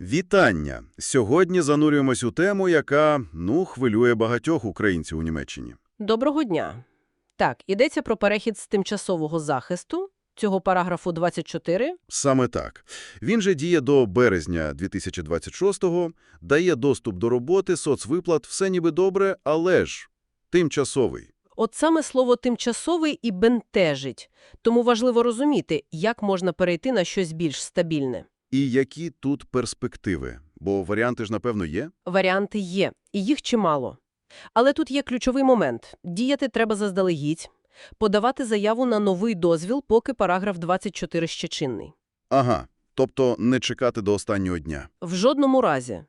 Вітання! Сьогодні занурюємось у тему, яка, ну, хвилює багатьох українців у Німеччині. Доброго дня. Так, ідеться про перехід з тимчасового захисту, цього параграфу 24. Саме так. Він же діє до березня 2026-го, дає доступ до роботи, соцвиплат, все ніби добре, але ж тимчасовий. От саме слово «тимчасовий» і бентежить. Тому важливо розуміти, як можна перейти на щось більш стабільне. І які тут перспективи? Бо варіанти ж, напевно, є. Варіанти є, і їх чимало. Але тут є ключовий момент. Діяти треба заздалегідь, подавати заяву на новий дозвіл, поки параграф 24 ще чинний. Ага, тобто не чекати до останнього дня. В жодному разі.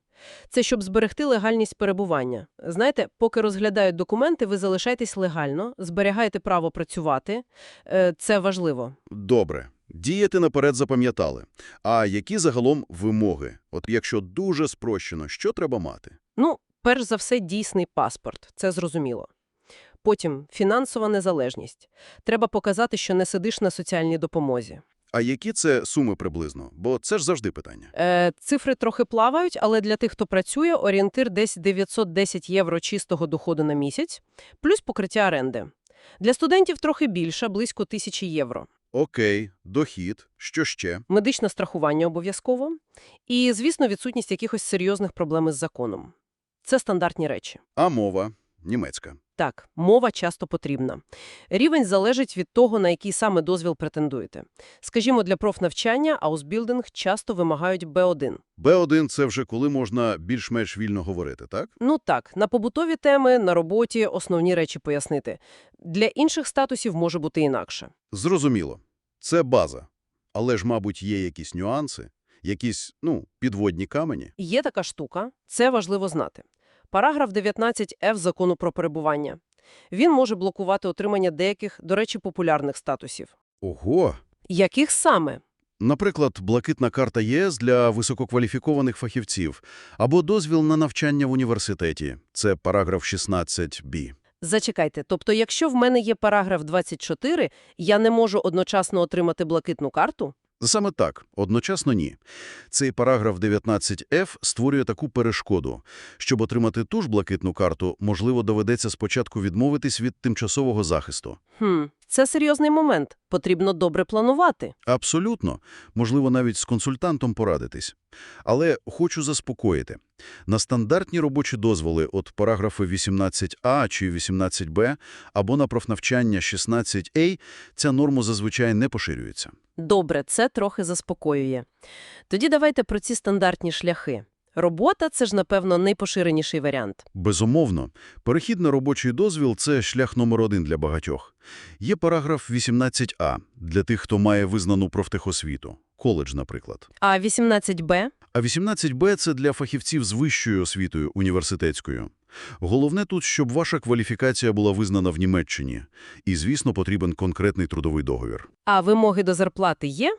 Це щоб зберегти легальність перебування. Знаєте, поки розглядають документи, ви залишаєтесь легально, зберігаєте право працювати. Е, Це важливо. Добре. Діяти наперед запам'ятали. А які загалом вимоги? От якщо дуже спрощено, що треба мати? Ну, перш за все, дійсний паспорт. Це зрозуміло. Потім фінансова незалежність. Треба показати, що не сидиш на соціальній допомозі. А які це суми приблизно? Бо це ж завжди питання. Е, цифри трохи плавають, але для тих, хто працює, орієнтир десь 910 євро чистого доходу на місяць, плюс покриття оренди. Для студентів трохи більше, близько тисячі євро. Окей, дохід, що ще? Медичне страхування обов'язково. І, звісно, відсутність якихось серйозних проблем із законом. Це стандартні речі. А мова? Німецька. Так, мова часто потрібна. Рівень залежить від того, на який саме дозвіл претендуєте. Скажімо, для профнавчання аусбілдинг часто вимагають Б1. Б1 – це вже коли можна більш-менш вільно говорити, так? Ну так, на побутові теми, на роботі основні речі пояснити. Для інших статусів може бути інакше. Зрозуміло. Це база. Але ж, мабуть, є якісь нюанси, якісь, ну, підводні камені. Є така штука, це важливо знати. Параграф 19Ф Закону про перебування. Він може блокувати отримання деяких, до речі, популярних статусів. Ого! Яких саме? Наприклад, блакитна карта ЄС для висококваліфікованих фахівців або дозвіл на навчання в університеті. Це параграф 16б. Зачекайте, тобто якщо в мене є параграф 24, я не можу одночасно отримати блакитну карту? Саме так, одночасно ні. Цей параграф 19Ф створює таку перешкоду. Щоб отримати ту ж блакитну карту, можливо, доведеться спочатку відмовитись від тимчасового захисту. Хм, це серйозний момент. Потрібно добре планувати. Абсолютно. Можливо, навіть з консультантом порадитись. Але хочу заспокоїти. На стандартні робочі дозволи от параграфи 18а чи 18б або на профнавчання 16а ця норма зазвичай не поширюється. Добре, це трохи заспокоює. Тоді давайте про ці стандартні шляхи. Робота – це ж, напевно, найпоширеніший варіант. Безумовно, перехід на робочий дозвіл – це шлях номер один для багатьох. Є параграф 18а для тих, хто має визнану профтехосвіту, коледж, наприклад. А 18Б? А 18Б – це для фахівців з вищою освітою університетською. Головне тут, щоб ваша кваліфікація була визнана в Німеччині. І, звісно, потрібен конкретний трудовий договір. А вимоги до зарплати є?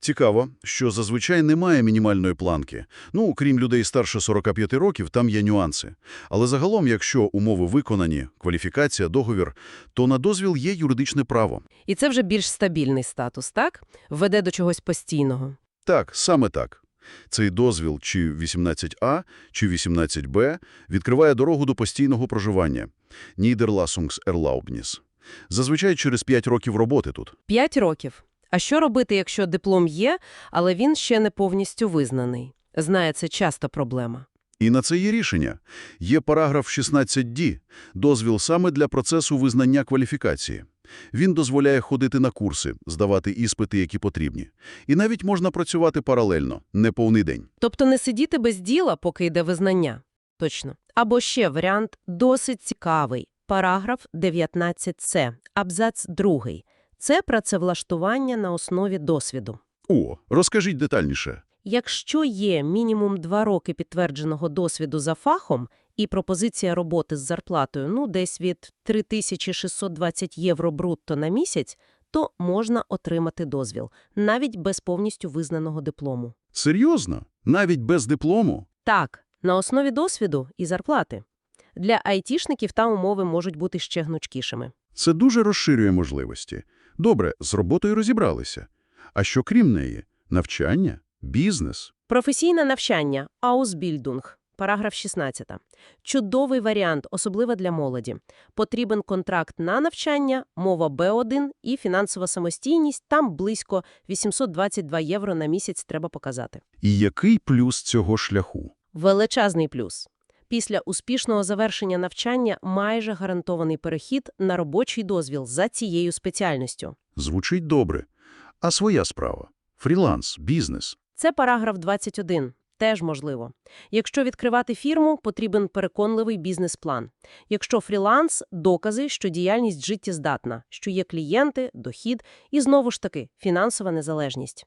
Цікаво, що зазвичай немає мінімальної планки. Ну, крім людей старше 45 років, там є нюанси. Але загалом, якщо умови виконані, кваліфікація, договір, то на дозвіл є юридичне право. І це вже більш стабільний статус, так? Веде до чогось постійного. Так, саме так. Цей дозвіл чи 18А, чи 18Б відкриває дорогу до постійного проживання. Niederlassungserlaubnis. Зазвичай через 5 років роботи тут. П'ять років. А що робити, якщо диплом є, але він ще не повністю визнаний? Знає, це часто проблема. І на це є рішення. Є параграф 16D, дозвіл саме для процесу визнання кваліфікації. Він дозволяє ходити на курси, здавати іспити, які потрібні. І навіть можна працювати паралельно, не повний день. Тобто не сидіти без діла, поки йде визнання. Точно. Або ще варіант досить цікавий. Параграф 19С, абзац 2. Це працевлаштування на основі досвіду. О, розкажіть детальніше. Якщо є мінімум два роки підтвердженого досвіду за фахом і пропозиція роботи з зарплатою ну десь від 3620 євро брутто на місяць, то можна отримати дозвіл, навіть без повністю визнаного диплому. Серйозно? Навіть без диплому? Так, на основі досвіду і зарплати. Для айтішників та умови можуть бути ще гнучкішими. Це дуже розширює можливості. Добре, з роботою розібралися. А що крім неї? Навчання? Бізнес? Професійне навчання – Ausbildung, параграф 16. Чудовий варіант, особливо для молоді. Потрібен контракт на навчання, мова Б1 і фінансова самостійність. Там близько 822 євро на місяць треба показати. І який плюс цього шляху? Величезний плюс. Після успішного завершення навчання майже гарантований перехід на робочий дозвіл за цією спеціальністю. Звучить добре. А своя справа? Фріланс, бізнес. Це параграф 21. Теж можливо. Якщо відкривати фірму, потрібен переконливий бізнес-план. Якщо фріланс – докази, що діяльність життєздатна, що є клієнти, дохід і, знову ж таки, фінансова незалежність.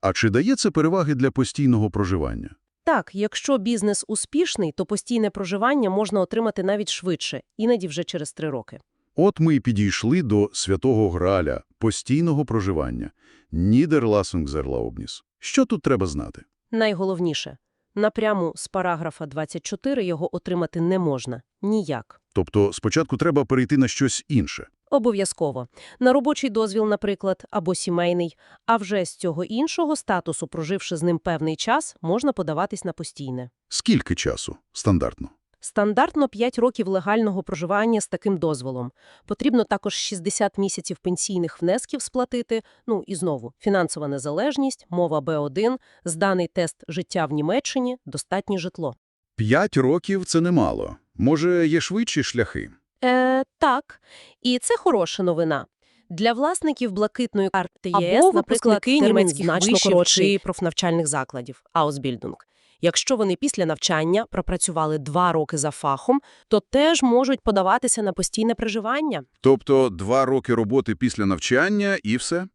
А чи дає це переваги для постійного проживання? Так, якщо бізнес успішний, то постійне проживання можна отримати навіть швидше, іноді вже через три роки. От ми і підійшли до святого Граля – постійного проживання. Нідерласунгзерлаобніс. Що тут треба знати? Найголовніше – напряму з параграфа 24 його отримати не можна. Ніяк. Тобто спочатку треба перейти на щось інше. Обов'язково. На робочий дозвіл, наприклад, або сімейний, а вже з цього іншого статусу, проживши з ним певний час, можна подаватись на постійне. Скільки часу? Стандартно. Стандартно 5 років легального проживання з таким дозволом. Потрібно також 60 місяців пенсійних внесків сплатити. Ну і знову, фінансова незалежність, мова Б1, зданий тест життя в Німеччині, достатнє житло. П'ять років – це немало. Може, є швидші шляхи? Е, так, і це хороша новина. Для власників блакитної карти Або ЄС, наприклад, термін німецьких значно коротший чи профнавчальних закладів – Ausbildung. Якщо вони після навчання пропрацювали два роки за фахом, то теж можуть подаватися на постійне проживання. Тобто два роки роботи після навчання і все?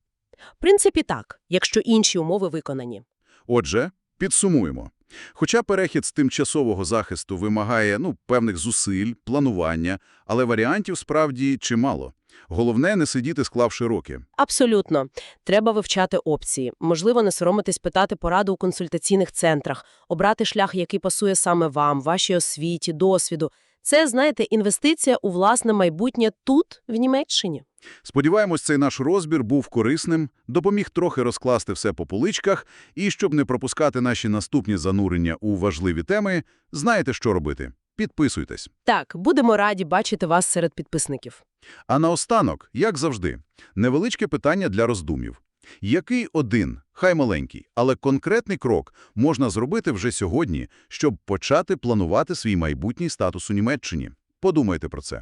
В принципі, так, якщо інші умови виконані. Отже, підсумуємо. Хоча перехід з тимчасового захисту вимагає ну, певних зусиль, планування, але варіантів справді чимало. Головне – не сидіти, склавши руки. Абсолютно. Треба вивчати опції. Можливо, не соромитись питати пораду у консультаційних центрах, обрати шлях, який пасує саме вам, вашій освіті, досвіду. Це, знаєте, інвестиція у власне майбутнє тут, в Німеччині. Сподіваємось, цей наш розбір був корисним, допоміг трохи розкласти все по поличках, і щоб не пропускати наші наступні занурення у важливі теми, знаєте, що робити. Підписуйтесь. Так, будемо раді бачити вас серед підписників. А наостанок, як завжди, невеличке питання для роздумів. Який один, хай маленький, але конкретний крок можна зробити вже сьогодні, щоб почати планувати свій майбутній статус у Німеччині? Подумайте про це.